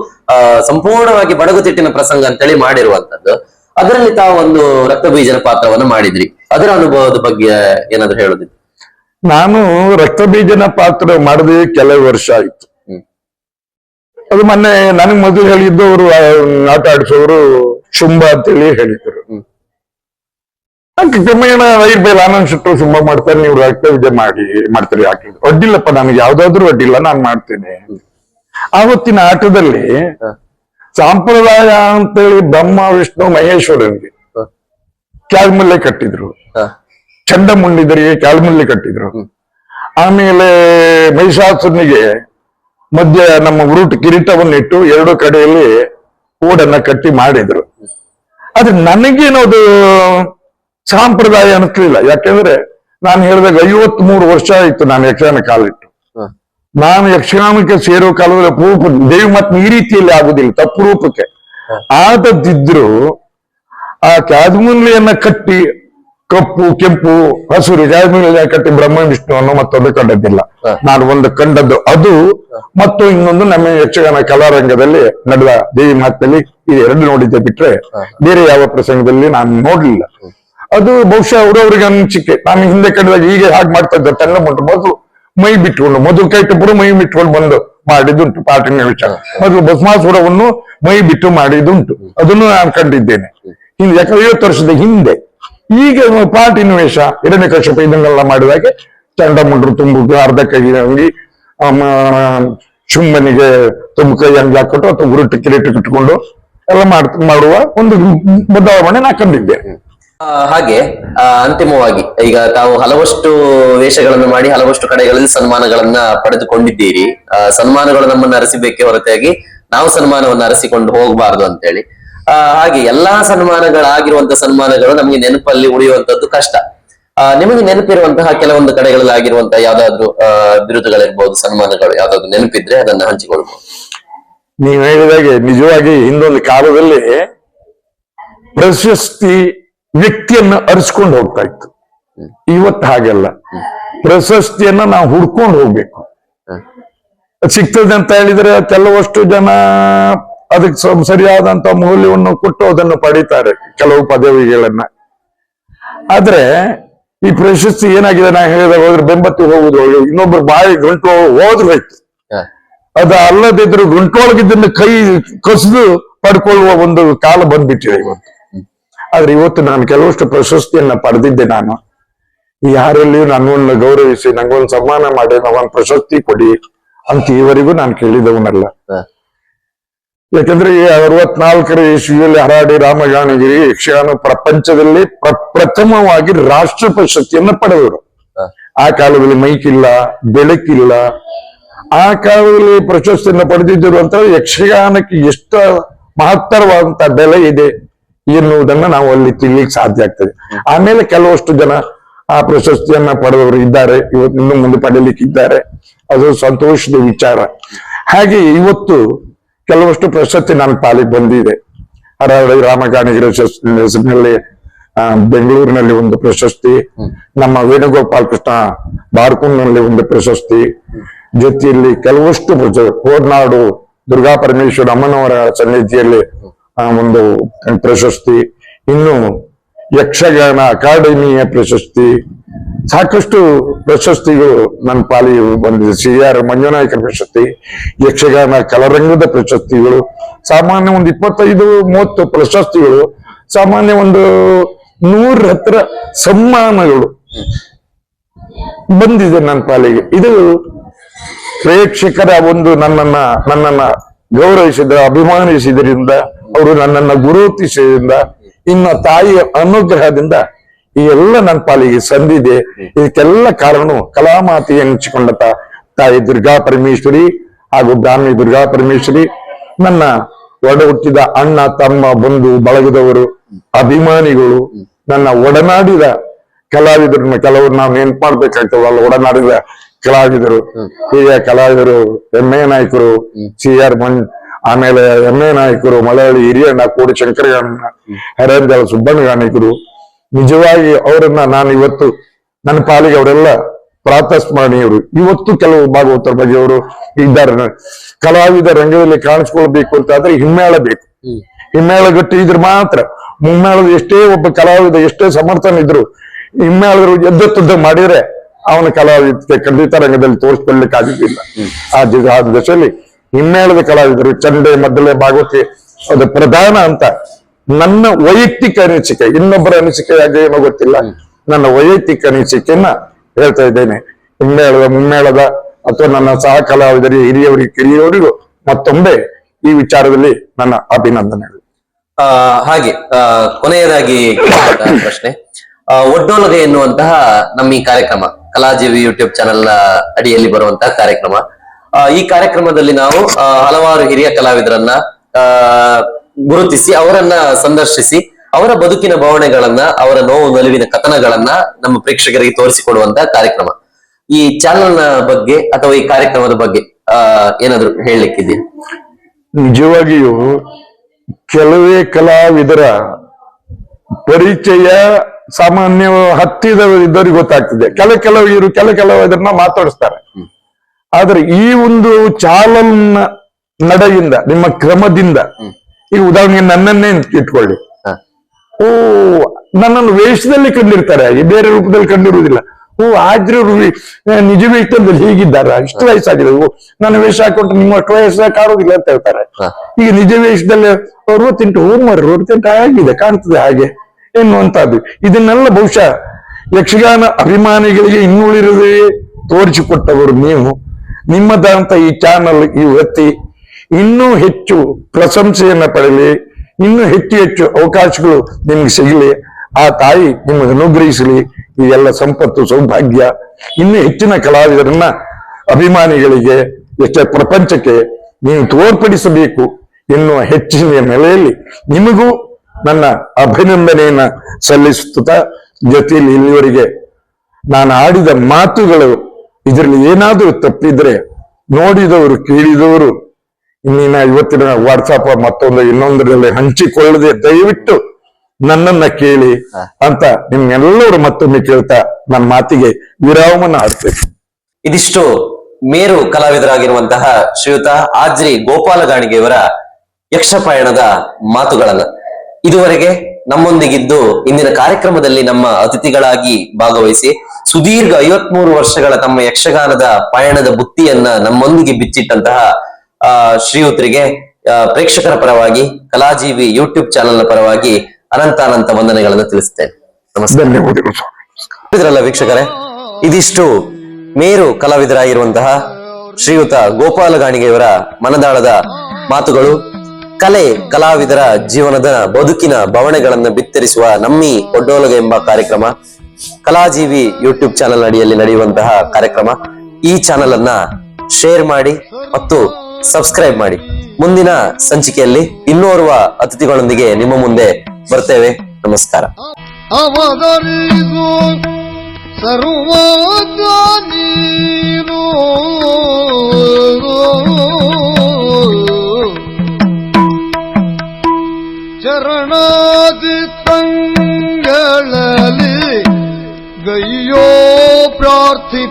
ಸಂಪೂರ್ಣವಾಗಿ ಬಡಗುತಿಟ್ಟಿನ ಪ್ರಸಂಗ ಅಂತೇಳಿ ಮಾಡಿರುವಂತದ್ದು ಅದರಲ್ಲಿ ತಾವು ಒಂದು ರಕ್ತಬೀಜನ ಪಾತ್ರವನ್ನು ಮಾಡಿದ್ರಿ. ಅದರ ಅನುಭವದ ಬಗ್ಗೆ ಏನಾದ್ರು ಹೇಳುದಿತ್ತು ನಾನು ರಕ್ತಬೀಜನ ಪಾತ್ರ ಮಾಡಿದ ಕೆಲವು ವರ್ಷ ಆಯ್ತು. ಅದು ಮೊನ್ನೆ ನನಗೆ ಮೊದಲು ಹೇಳಿದ್ದು ಅವರು ಆಟ ಆಡಿಸೋರು ಶುಂಭ ಅಂತೇಳಿ ಹೇಳಿದ್ರು. ಕ್ರಮೇಣ ವೈರ್ಬೇಲ್ ಆನಂದ್ ಶೆಟ್ಟರು ಶುಂಭ ಮಾಡ್ತಾರೆ ನೀವು ರಕ್ತಬೀಜ ಮಾಡಿ ಮಾಡ್ತೀರಿ ಯಾಕೆ ಅಡ್ಡಿಲ್ಲಪ್ಪ ನನಗೆ ಯಾವ್ದಾದ್ರು ಅಡ್ಡಿಲ್ಲ ನಾನು ಮಾಡ್ತೇನೆ. ಆವತ್ತಿನ ಆಟದಲ್ಲಿ. ಸಾಂಪ್ರದಾಯ ಅಂತೇಳಿ ಬ್ರಹ್ಮ ವಿಷ್ಣು ಮಹೇಶ್ವರನಿಗೆ ಕ್ಯಾಲ್ಮುಲ್ಲೆ ಕಟ್ಟಿದ್ರು. ಚಂಡಮುಂಡಿದರಿಗೆ ಕ್ಯಾಲ್ಮಲ್ಲೆ ಕಟ್ಟಿದ್ರು. ಆಮೇಲೆ ಮಹಿಷಾಸುರನಿಗೆ ಮಧ್ಯ ನಮ್ಮ ಉರುಟು ಕಿರೀಟವನ್ನಿಟ್ಟು ಎರಡು ಕಡೆಯಲ್ಲಿ ಕೂಡನ್ನ ಕಟ್ಟಿ ಮಾಡಿದ್ರು. ಆದ್ರೆ ನನಗೇನದು ಸಾಂಪ್ರದಾಯ ಅನಿಸ್ಲಿಲ್ಲ. ಯಾಕೆಂದ್ರೆ ನಾನು ಹೇಳಿದಾಗ ಐವತ್ ಮೂರು ವರ್ಷ ಆಯ್ತು ನಾನು ಯಕ್ಷಗಾನ ಕಾಲಿಟ್ಟು. ನಾನು ಯಕ್ಷಗಾನಕ್ಕೆ ಸೇರೋ ಕಾಲದಲ್ಲಿ ರೂಪ ದೇವಿ ಮತ್ತೆ ಈ ರೀತಿಯಲ್ಲಿ ಆಗುದಿಲ್ಲ ತಪ್ಪು ರೂಪಕ್ಕೆ. ಆದದ್ದಿದ್ರು ಆ ಕ್ಯಾದ್ಮುನ್ಲಿಯನ್ನ ಕಟ್ಟಿ ಕಪ್ಪು ಕೆಂಪು ಹಸಿರು ಕ್ಯಾದ್ಮುನ್ಲಿಯ ಕಟ್ಟಿ ಬ್ರಹ್ಮ ವಿಷ್ಣು ಅನ್ನೋ ಮತ್ತೊಂದು ಕಂಡದ್ದಿಲ್ಲ. ನಾನು ಒಂದು ಕಂಡದ್ದು ಅದು ಮತ್ತು ಇನ್ನೊಂದು ನಮ್ಮ ಯಕ್ಷಗಾನ ಕಲಾರಂಗದಲ್ಲಿ ನಡೆದ ದೇವಿ ಮಾತಿನಲ್ಲಿ ಈ ಎರಡು ನೋಡಿದ್ದೆ ಬಿಟ್ರೆ ಬೇರೆ ಯಾವ ಪ್ರಸಂಗದಲ್ಲಿ ನಾನು ನೋಡ್ಲಿಲ್ಲ. ಅದು ಬಹುಶಃ ಅವರವ್ರಿಗೆ ಅನಿಸಿಕೆ. ನಾನು ಹಿಂದೆ ಕಂಡದಾಗ ಹೀಗೆ ಹಾಗೆ ಮಾಡ್ತಾ ಇದ್ದ ತನ್ನ ಮಟ್ಟ ಮೊದಲು ಮೈ ಬಿಟ್ಕೊಂಡು, ಮೊದಲು ಕೈಟ್ ಟಪ್ಪರು ಮೈ ಬಿಟ್ಕೊಂಡು ಬಂದು ಮಾಡಿದ್ದುಂಟು ಪಾಠನ ವಿಚಾರ. ಮೊದಲು ಭಸ್ಮಾಸುರವನ್ನು ಮೈ ಬಿಟ್ಟು ಮಾಡಿದ್ದುಂಟು. ಅದನ್ನು ನಾನು ಕಂಡಿದ್ದೇನೆ. ಹಿಂದೆ, ಯಾಕಂದ್ರೆ ಐವತ್ತು ವರ್ಷದ ಹಿಂದೆ. ಈಗ ಪಾಟಿನ ವೇಷ ಎರಡನೇ ಕಶ್ಯಪ ಇದನ್ನೆಲ್ಲ ಮಾಡಿದಾಗ ಚಂಡಮುಂಡ್ರು ತುಂಬು ಅರ್ಧ ಕೈ ಅಂಗಿ ಚುಮ್ಮನಿಗೆ ತುಂಬ ಕೈ ಅಂಗಿ ಹಾಕೊಟ್ಟು ಅಥವಾ ಗುರುಟ್ಟು ಕಿರೀಟ ಕಿಟ್ಕೊಂಡು ಎಲ್ಲ ಮಾಡ್, ಮಾಡುವ ಒಂದು ಬದಲಾವಣೆ ನಾ ಕಂಡಿದ್ದೇನೆ. ಹಾಗೆ ಅಂತಿಮವಾಗಿ, ಈಗ ತಾವು ಹಲವಷ್ಟು ವೇಷಗಳನ್ನು ಮಾಡಿ ಹಲವಷ್ಟು ಕಡೆಗಳಲ್ಲಿ ಸನ್ಮಾನಗಳನ್ನ ಪಡೆದುಕೊಂಡಿದ್ದೀರಿ. ಸನ್ಮಾನಗಳು ನಮ್ಮನ್ನ ಅರಸಿಬೇಕೆ ಹೊರತಾಗಿ ನಾವು ಸನ್ಮಾನವನ್ನು ಅರಸಿಕೊಂಡು ಹೋಗಬಾರದು ಅಂತೇಳಿ. ಹಾಗೆ ಎಲ್ಲಾ ಸನ್ಮಾನಗಳಾಗಿರುವಂತ ಸನ್ಮಾನಗಳು ನಮಗೆ ನೆನಪಲ್ಲಿ ಉಳಿಯುವಂತದ್ದು ಕಷ್ಟ. ನಿಮಗೆ ನೆನಪಿರುವಂತಹ ಕೆಲವೊಂದು ಕಡೆಗಳಲ್ಲಿ ಆಗಿರುವಂತಹ ಯಾವ್ದಾದ್ರು ಬಿರುದುಗಳಿರ್ಬಹುದು ಸನ್ಮಾನಗಳು ಯಾವ್ದಾದ್ರು ನೆನಪಿದ್ರೆ ಅದನ್ನ ಹಂಚಿಕೊಳ್ಬಹುದು ನೀವು ಹೇಳಿದಾಗೆ ನಿಜವಾಗಿ ಹಿಂದೊಂದು ಕಾಲದಲ್ಲಿ ಪ್ರಶಸ್ತಿ ವ್ಯಕ್ತಿಯನ್ನ ಅರಿಸ್ಕೊಂಡು ಹೋಗ್ತಾ ಇತ್ತು. ಇವತ್ತು ಹಾಗೆಲ್ಲ. ಪ್ರಶಸ್ತಿಯನ್ನ ನಾವು ಹುಡ್ಕೊಂಡು ಹೋಗ್ಬೇಕು. ಸಿಗ್ತದೆ ಅಂತ ಹೇಳಿದ್ರೆ ಕೆಲವಷ್ಟು ಜನ ಅದಕ್ಕೆ ಸರಿಯಾದಂತ ಮೌಲ್ಯವನ್ನು ಕೊಟ್ಟು ಅದನ್ನು ಪಡೀತಾರೆ ಕೆಲವು ಪದವಿಗಳನ್ನ. ಆದ್ರೆ ಈ ಪ್ರಶಸ್ತಿ ಏನಾಗಿದೆ? ನಾ ಹೇಳಿದಾಗ ಹೋದ್ರೆ ಬೆಂಬತ್ತಿ ಹೋಗುದು ಇನ್ನೊಬ್ರು ಬಾಯಿ ಗಂಟು ಹೋದ್ರು ಹೋಯ್ತು. ಅದ ಅದು ಅಲ್ಲದಿದ್ರು ಗುಂಟೊಳಗಿದ್ದನ್ನು ಕೈ ಕಸಿದು ಪಡ್ಕೊಳ್ಳುವ ಒಂದು ಕಾಲ ಬಂದ್ಬಿಟ್ಟಿದೆ ಇವತ್ತು. ಆದ್ರೆ ಇವತ್ತು ನಾನು ಕೆಲವಷ್ಟು ಪ್ರಶಸ್ತಿಯನ್ನ ಪಡೆದಿದ್ದೆ ನಾನು. ಯಾರಲ್ಲಿಯೂ ನನ್ನನ್ನು ಗೌರವಿಸಿ ನಂಗೊಂದು ಸನ್ಮಾನ ಮಾಡಿ ನಾವೊಂದು ಪ್ರಶಸ್ತಿ ಕೊಡಿ ಅಂತ ಈವರೆಗೂ ನಾನು ಕೇಳಿದವನಲ್ಲ. ಯಾಕಂದ್ರೆ ಈ ಅರವತ್ನಾಲ್ಕರ ಇಸ್ವಿಯಲ್ಲಿ ಹರಾಡಿ ರಾಮಗಾಣಗಿರಿ ಯಕ್ಷಗಾನ ಪ್ರಪಂಚದಲ್ಲಿ ಪ್ರಪ್ರಥಮವಾಗಿ ರಾಷ್ಟ್ರ ಪ್ರಶಸ್ತಿಯನ್ನ ಪಡೆದವರು. ಆ ಕಾಲದಲ್ಲಿ ಮೈಕಿಲ್ಲ ಬೆಳಕಿಲ್ಲ. ಆ ಕಾಲದಲ್ಲಿ ಪ್ರಶಸ್ತಿಯನ್ನ ಪಡೆದಿದ್ದರು ಅಂತ ಯಕ್ಷಗಾನಕ್ಕೆ ಎಷ್ಟು ಮಹತ್ತರವಾದಂತ ಬೆಲೆ ಇದೆ. ಎನ್ನುವುದನ್ನ ನಾವು ಅಲ್ಲಿ ತಿಳಿಲಿಕ್ಕೆ ಸಾಧ್ಯ ಆಗ್ತದೆ. ಆಮೇಲೆ ಕೆಲವಷ್ಟು ಜನ ಆ ಪ್ರಶಸ್ತಿಯನ್ನ ಪಡೆದವರು ಇದ್ದಾರೆ. ಇವತ್ತು ಇನ್ನು ಮುಂದೆ ಪಡೆಯಲಿಕ್ಕೆ ಇದ್ದಾರೆ ಅದು ಸಂತೋಷದ ವಿಚಾರ. ಹಾಗೆ ಇವತ್ತು ಕೆಲವಷ್ಟು ಪ್ರಶಸ್ತಿ ನನ್ನ ಪಾಲಿಗೆ ಬಂದಿದೆ. ರಾಮಗಾನಗಿರಿ ಹೆಸರಿನಲ್ಲಿ ಬೆಂಗಳೂರಿನಲ್ಲಿ ಒಂದು ಪ್ರಶಸ್ತಿ, ನಮ್ಮ ವೇಣುಗೋಪಾಲ್ ಕೃಷ್ಣ ಬಾರ್ಕುಂಡ್ನಲ್ಲಿ ಒಂದು ಪ್ರಶಸ್ತಿ, ಜೊತೆಯಲ್ಲಿ ಕೆಲವಷ್ಟು ಹೋರ್ನಾಡು ದುರ್ಗಾ ಪರಮೇಶ್ವರ ಅಮ್ಮನವರ ಸನ್ನಿಧಿಯಲ್ಲಿ ಒಂದು ಪ್ರಶಸ್ತಿ. ಇನ್ನು ಯಕ್ಷಗಾನ ಅಕಾಡೆಮಿಯ ಪ್ರಶಸ್ತಿ. ಸಾಕಷ್ಟು ಪ್ರಶಸ್ತಿಗಳು ನನ್ನ ಪಾಲಿಗೆ ಬಂದಿದೆ. ಸಿ ಆರ್ ಮಂಜುನಾಯಕರ ಪ್ರಶಸ್ತಿ, ಯಕ್ಷಗಾನ ಕಲರಂಗದ ಪ್ರಶಸ್ತಿಗಳು, ಸಾಮಾನ್ಯ ಒಂದು ಇಪ್ಪತ್ತೈದು, ಮೂವತ್ತು ಪ್ರಶಸ್ತಿಗಳು, ಸಾಮಾನ್ಯ ಒಂದು ನೂರ ಹತ್ರ ಸಮ್ಮಾನಗಳು ಬಂದಿದೆ ನನ್ನ ಪಾಲಿಗೆ. ಇದು ಪ್ರೇಕ್ಷಕರ ಒಂದು ನನ್ನನ್ನ ನನ್ನನ್ನ ಗೌರವಿಸಿದ, ಅಭಿಮಾನಿಸಿದ್ರಿಂದ ಅವರು ನನ್ನನ್ನ ಗುರುತಿಸಿದ ಇನ್ನ ತಾಯಿಯ ಅನುಗ್ರಹದಿಂದ ಈ ಎಲ್ಲ ನನ್ನ ಪಾಲಿಗೆ ಸಂದಿದೆ. ಇದಕ್ಕೆಲ್ಲ ಕಾರಣ ಕಲಾಮಾತಿ ಎನಿಸಿಕೊಂಡ ತಾಯಿ ದುರ್ಗಾ ಪರಮೇಶ್ವರಿ ಹಾಗೂ ಬ್ರಾಹ್ಮಿ ದುರ್ಗಾ ಪರಮೇಶ್ವರಿ. ನನ್ನ ಒಡ ಹುಟ್ಟಿದ ಅಣ್ಣ ತಮ್ಮ ಬಂಧು ಬಳಗದವರು ಅಭಿಮಾನಿಗಳು ನನ್ನ ಒಡನಾಡಿದ ಕಲಾವಿದರನ್ನ ಕೆಲವರು ನಾವು ನೆನ್ಪು ಮಾಡ್ಬೇಕಾಗ್ತವಲ್ಲ ಒಡನಾಡಿದ ಕಲಾವಿದರು. ಹಿರಿಯ ಕಲಾವಿದರು ಎಂ ಎ ನಾಯಕರು ಸಿ ಆರ್ ಮನ್ ಆಮೇಲೆ ಎಂ ಎ ನಾಯಕರು ಮಲಯಾಳಿ ಹಿರಿಯಣ್ಣ ಕೋಡಿ ಶಂಕರಗಣ್ಣ ಹರೇಂದ್ರ ಸುಬ್ಬಣ್ಣ ನಾಯಕರು ನಿಜವಾಗಿ ಅವರನ್ನ ನಾನು ಇವತ್ತು ನನ್ನ ಪಾಲಿಗೆ ಅವರೆಲ್ಲ ಪ್ರಾತಸ್ಮರಣೀಯರು ಇವತ್ತು ಕೆಲವು ಭಾಗವತರ ಬಗ್ಗೆ ಅವರು ಇದ್ದಾರೆ. ಕಲಾವಿದ ರಂಗದಲ್ಲಿ ಕಾಣಿಸ್ಕೊಳ್ಬೇಕು ಅಂತ ಆದ್ರೆ ಹಿಮ್ಮೇಳ ಬೇಕು. ಹಿಮ್ಮೇಳ ಗಟ್ಟಿ ಇದ್ರೆ ಮಾತ್ರ ಮುಮ್ಮೇಳದ ಎಷ್ಟೇ ಒಬ್ಬ ಕಲಾವಿದ ಎಷ್ಟೇ ಸಮರ್ಥನ ಇದ್ರು ಹಿಮ್ಮೇಳರು ತುದ್ದ ಮಾಡಿದ್ರೆ ಅವನ ಕಲಾವಿದ ಖಂಡಿತ ರಂಗದಲ್ಲಿ ತೋರಿಸ್ಕೊಳ್ಲಿಕ್ಕೆ ಆಗುತ್ತಿಲ್ಲ ಆ ಆ ದಶೆಯಲ್ಲಿ ಹಿಮ್ಮೇಳದ ಕಲಾವಿದರು ಚಂಡೆ ಮದ್ದಲೆ ಭಾಗವತಿ ಅದು ಪ್ರಧಾನ ಅಂತ. ನನ್ನ ವೈಯಕ್ತಿಕ ಅನಿಸಿಕೆ ಇನ್ನೊಬ್ಬರ ಅನಿಸಿಕೆ ಯಾಕೆ ಏನೋ ಗೊತ್ತಿಲ್ಲ. ನನ್ನ ವೈಯಕ್ತಿಕ ಅನಿಸಿಕೆಯನ್ನ ಹೇಳ್ತಾ ಇದ್ದೇನೆ. ಹಿಮ್ಮೇಳದ ಮುಮ್ಮೇಳದ ಅಥವಾ ನನ್ನ ಸಹ ಕಲಾವಿದರಿಗೆ ಹಿರಿಯವರಿಗೆ ಕಿರಿಯವರಿಗೂ ಮತ್ತೊಮ್ಮೆ ಈ ವಿಚಾರದಲ್ಲಿ ನನ್ನ ಅಭಿನಂದನೆಗಳು. ಆ, ಹಾಗೆ ಕೊನೆಯದಾಗಿ (coughs) ಪ್ರಶ್ನೆ. ಒಡ್ಡೋಲಗ ಎನ್ನುವಂತಹ ನಮ್ಮ ಈ ಕಾರ್ಯಕ್ರಮ ಕಲಾಜೀವಿ ಯೂಟ್ಯೂಬ್ ಚಾನೆಲ್ ಅಡಿಯಲ್ಲಿ ಬರುವಂತಹ ಕಾರ್ಯಕ್ರಮ. ಈ ಕಾರ್ಯಕ್ರಮದಲ್ಲಿ ನಾವು ಹಲವಾರು ಹಿರಿಯ ಕಲಾವಿದರನ್ನ ಗುರುತಿಸಿ ಅವರನ್ನ ಸಂದರ್ಶಿಸಿ ಅವರ ಬದುಕಿನ ಭಾವನೆಗಳನ್ನ ಅವರ ನೋವು ನಲಿವಿನ ಕಥನಗಳನ್ನ ನಮ್ಮ ಪ್ರೇಕ್ಷಕರಿಗೆ ತೋರಿಸಿಕೊಡುವಂತಹ ಕಾರ್ಯಕ್ರಮ. ಈ ಚಾನೆಲ್ನ ಬಗ್ಗೆ ಅಥವಾ ಈ ಕಾರ್ಯಕ್ರಮದ ಬಗ್ಗೆ ಆ ಏನಾದ್ರು ಹೇಳಲಿಕ್ಕಿದೆಯಾ? ನಿಜವಾಗಿಯೂ ಕೆಲವೇ ಕಲಾವಿದರ ಪರಿಚಯ ಸಾಮಾನ್ಯ ಹತ್ತಿದ ಇದ್ದವರಿಗೆ ಗೊತ್ತಾಗ್ತದೆ. ಕೆಲ ಕೆಲವರು ಕೆಲ ಕೆಲವಿದರನ್ನ ಮಾತಾಡಿಸ್ತಾರೆ. ಆದ್ರೆ ಈ ಒಂದು ಚಾಲನ್ ನಡೆಯಿಂದ ನಿಮ್ಮ ಕ್ರಮದಿಂದ ಈ ಉದಾಹರಣೆಗೆ ನನ್ನನ್ನೇ ಇಟ್ಕೊಳ್ಳಿ. ಓ ನನ್ನನ್ನು ವೇಷದಲ್ಲಿ ಕಂಡಿರ್ತಾರೆ. ಬೇರೆ ರೂಪದಲ್ಲಿ ಕಂಡಿರುವುದಿಲ್ಲ. ಓ ಆದ್ರೂ ನಿಜ ವೇಷದಲ್ಲಿ ಹೀಗಿದ್ದಾರ? ಇಷ್ಟು ವಯಸ್ಸಾಗಿದೆ. ಓ ನನ್ನ ವೇಷ ಹಾಕೊಂಡು ನಿಮ್ಮ ಅಷ್ಟು ವಯಸ್ಸ ಕಾಣುವುದಿಲ್ಲ ಅಂತ ಹೇಳ್ತಾರೆ. ಈಗ ನಿಜ ವೇಷದಲ್ಲಿ ಅರವತ್ತೆಂಟು ಹೋಮರ್ ಅರವತ್ತೆಂಟು ಆಗಿದೆ ಕಾಣ್ತದೆ ಹಾಗೆ. ಎನ್ನುವಂತಹದ್ದು ಇದನ್ನೆಲ್ಲ ಬಹುಶಃ ಯಕ್ಷಗಾನ ಅಭಿಮಾನಿಗಳಿಗೆ ಇನ್ನುಳಿರದೆ ತೋರಿಸಿಕೊಟ್ಟವರು ನೀವು. ನಿಮ್ಮದಂತ ಈ ಚಾನಲ್ ಈ ವ್ಯಕ್ತಿ ಇನ್ನೂ ಹೆಚ್ಚು ಪ್ರಶಂಸೆಯನ್ನ ಪಡೆಯಲಿ ಇನ್ನೂ ಹೆಚ್ಚು ಹೆಚ್ಚು ಅವಕಾಶಗಳು ನಿಮ್ಗೆ ಸಿಗಲಿ, ಆ ತಾಯಿ ನಿಮಗೆ ಅನುಗ್ರಹಿಸಲಿ. ಈ ಎಲ್ಲ ಸಂಪತ್ತು, ಸೌಭಾಗ್ಯ, ಇನ್ನೂ ಹೆಚ್ಚಿನ ಕಲಾವಿದರನ್ನ, ಅಭಿಮಾನಿಗಳಿಗೆ, ಎಷ್ಟೇ ಪ್ರಪಂಚಕ್ಕೆ ನೀವು ತೋರ್ಪಡಿಸಬೇಕು ಎನ್ನುವ ಹೆಚ್ಚಿನ ನೆಲೆಯಲ್ಲಿ ನಿಮಗೂ ನನ್ನ ಅಭಿನಂದನೆಯನ್ನ ಸಲ್ಲಿಸುತ್ತಾ, ಜೊತೆಯಲ್ಲಿ ಇಲ್ಲಿವರೆಗೆ ನಾನು ಆಡಿದ ಮಾತುಗಳು ಇದರಲ್ಲಿ ಏನಾದರೂ ತಪ್ಪಿದ್ರೆ ನೋಡಿದವರು ಕೇಳಿದವರು ಇನ್ನಿನ ಇವತ್ತಿನ ವಾಟ್ಸಾಪ್ ಮತ್ತೊಂದು ಇನ್ನೊಂದರಲ್ಲಿ ಹಂಚಿಕೊಳ್ಳದೆ ದಯವಿಟ್ಟು ನನ್ನನ್ನ ಕೇಳಿ ಅಂತ ನಿಮ್ಗೆಲ್ಲರೂ ಮತ್ತೊಮ್ಮೆ ಕೇಳ್ತಾ ನನ್ನ ಮಾತಿಗೆ ವಿರಾಮನ ಆಡ್ತೇನೆ ಇದಿಷ್ಟು ಮೇರು ಕಲಾವಿದರಾಗಿರುವಂತಹ ಶ್ರೀಯುತ ಆಜ್ರಿ ಗೋಪಾಲ ಗಾಣಿಗೆಯವರ ಯಕ್ಷ ಪಯಣದ ಮಾತುಗಳನ್ನ ಇದುವರೆಗೆ ನಮ್ಮೊಂದಿಗಿದ್ದು ಇಂದಿನ ಕಾರ್ಯಕ್ರಮದಲ್ಲಿ ನಮ್ಮ ಅತಿಥಿಗಳಾಗಿ ಭಾಗವಹಿಸಿ ಸುದೀರ್ಘ ಐವತ್ಮೂರು ವರ್ಷಗಳ ತಮ್ಮ ಯಕ್ಷಗಾನದ ಪಯಣದ ಬುತ್ತಿಯನ್ನ ನಮ್ಮೊಂದಿಗೆ ಬಿಚ್ಚಿಟ್ಟಂತಹ ಆ ಶ್ರೀಯುತರಿಗೆ ಪ್ರೇಕ್ಷಕರ ಪರವಾಗಿ ಕಲಾಜೀವಿ ಯೂಟ್ಯೂಬ್ ಚಾನೆಲ್ನ ಪರವಾಗಿ ಅನಂತ ಅನಂತ ವಂದನೆಗಳನ್ನು ತಿಳಿಸ್ತೇನೆ. ನಮಸ್ಕಾರ. ವೀಕ್ಷಕರೇ ಇದಿಷ್ಟು ಮೇರು ಕಲಾವಿದರಾಗಿರುವಂತಹ ಶ್ರೀಯುತ ಗೋಪಾಲ ಗಾಣಿಗೆಯವರ ಮನದಾಳದ ಮಾತುಗಳು. ಕಲೆ, ಕಲಾವಿದರ ಜೀವನದ ಬದುಕಿನ ಬವಣೆಗಳನ್ನು ಬಿತ್ತರಿಸುವ ನಮ್ಮಿ ಒಡ್ಡೋಲಗ ಎಂಬ ಕಾರ್ಯಕ್ರಮ, ಕಲಾಜೀವಿ ಯೂಟ್ಯೂಬ್ ಚಾನೆಲ್ ಅಡಿಯಲ್ಲಿ ನಡೆಯುವಂತಹ ಕಾರ್ಯಕ್ರಮ, ಈ ಚಾನೆಲ್ ಅನ್ನ ಶೇರ್ ಮಾಡಿ ಮತ್ತು ಸಬ್ಸ್ಕ್ರೈಬ್ ಮಾಡಿ. ಮುಂದಿನ ಸಂಚಿಕೆಯಲ್ಲಿ ಇನ್ನೋರ್ವ ಅತಿಥಿಗಳೊಂದಿಗೆ ನಿಮ್ಮ ಮುಂದೆ ಬರ್ತೇವೆ. ನಮಸ್ಕಾರ. சரணாதி தங்களே கையோ பிரார்த்தி